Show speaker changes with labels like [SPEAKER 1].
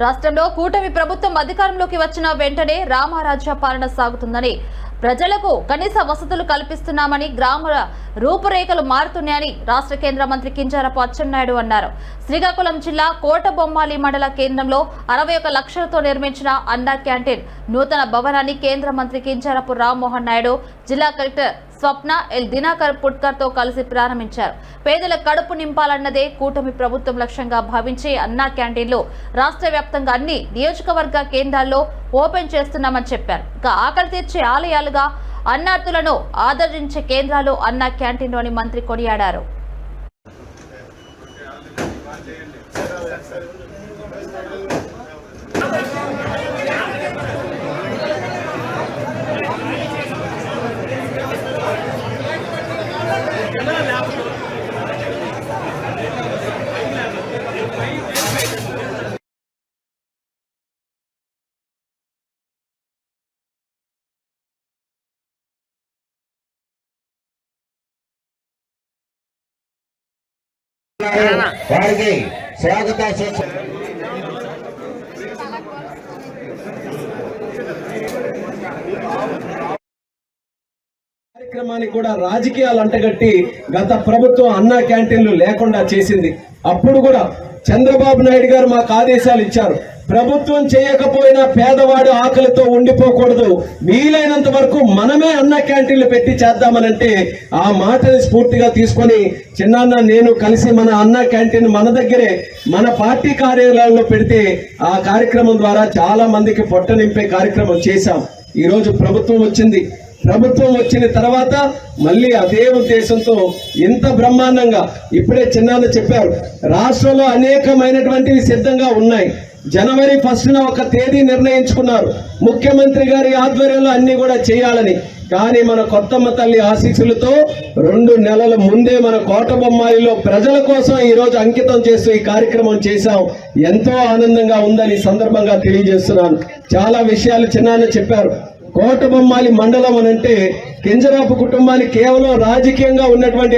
[SPEAKER 1] రాష్ట్రంలో కూటమి ప్రభుత్వం అధికారంలోకి వచ్చిన వెంటనే రామారాజ్య పాలన సాగుతుందని ప్రజలకు కనీస వసతులు కల్పిస్తున్నామని గ్రామ రూపురేఖలు మారుతున్నాయని రాష్ట్ర కేంద్ర మంత్రి కింజారపు అచ్చెన్నాయుడు అన్నారు. శ్రీకాకుళం జిల్లా కోటబొమ్మాలి మండల కేంద్రంలో అరవై ఒక లక్షలతో నిర్మించిన అన్నా క్యాంటీన్ నూతన భవనాన్ని కేంద్ర మంత్రి కింజారపు రామ్మోహన్ నాయుడు జిల్లా కలెక్టర్ స్వప్న ఎల్ దినాకర్ పుట్కర్తో కలిసి ప్రారంభించారు. పేదల కడుపు నింపాలన్నదే కూటమి ప్రభుత్వం లక్ష్యంగా భావించి అన్నా క్యాంటీన్లు రాష్ట్ర వ్యాప్తంగా అన్ని నియోజకవర్గ కేంద్రాల్లో ఓపెన్ చేస్తున్నామని చెప్పారు. ఇక ఆకలి తీర్చే ఆలయాలుగా అన్నార్థులను ఆదరించే కేంద్రాలు అన్నా క్యాంటీన్లోని మంత్రి కొనియాడారు.
[SPEAKER 2] వారికి స్వాగత
[SPEAKER 3] కార్యక్రమాన్ని కూడా రాజకీయాలు అంటగట్టి గత ప్రభుత్వం అన్నా క్యాంటీన్లు లేకుండా చేసింది. అప్పుడు కూడా చంద్రబాబు నాయుడు గారు మాకు ఆదేశాలు ఇచ్చారు. ప్రభుత్వం చేయకపోయినా పేదవాడు ఆకలితో ఉండిపోకూడదు. వీలైనంత వరకు మనమే అన్న క్యాంటీన్లు పెట్టి చేద్దామనంటే ఆ మాటని స్ఫూర్తిగా తీసుకొని చిన్నాన్న నేను కలిసి మన అన్న క్యాంటీన్ మన దగ్గరే మన పార్టీ కార్యాలయాల్లో పెడితే ఆ కార్యక్రమం ద్వారా చాలా మందికి పొట్ట నింపే కార్యక్రమం చేశాం. ఈ రోజు ప్రభుత్వం వచ్చింది. ప్రభుత్వం వచ్చిన తర్వాత మళ్ళీ అదే ఉద్దేశంతో ఇంత బ్రహ్మాండంగా ఇప్పుడే చిన్నాన్న చెప్పారు రాష్ట్రంలో అనేకమైనటువంటివి సిద్ధంగా ఉన్నాయి. జనవరి ఫస్ట్న ఒక తేదీ నిర్ణయించుకున్నారు. ముఖ్యమంత్రి గారి ఆధ్వర్యంలో అన్ని కూడా చేయాలని. కానీ మన కొత్తమ్మ తల్లి ఆశీస్సులతో రెండు నెలల ముందే మన కోట బొమ్మాయిలో ప్రజల కోసం ఈరోజు అంకితం చేస్తూ ఈ కార్యక్రమం చేశాం. ఎంతో ఆనందంగా ఉందని సందర్భంగా తెలియజేస్తున్నాను. చాలా విషయాలు చిన్నాన్న చెప్పారు. కోటబొమ్మాలి మండలం అనంటే కింజరాపు కుటుంబానికి కేవలం రాజకీయంగా ఉన్నటువంటి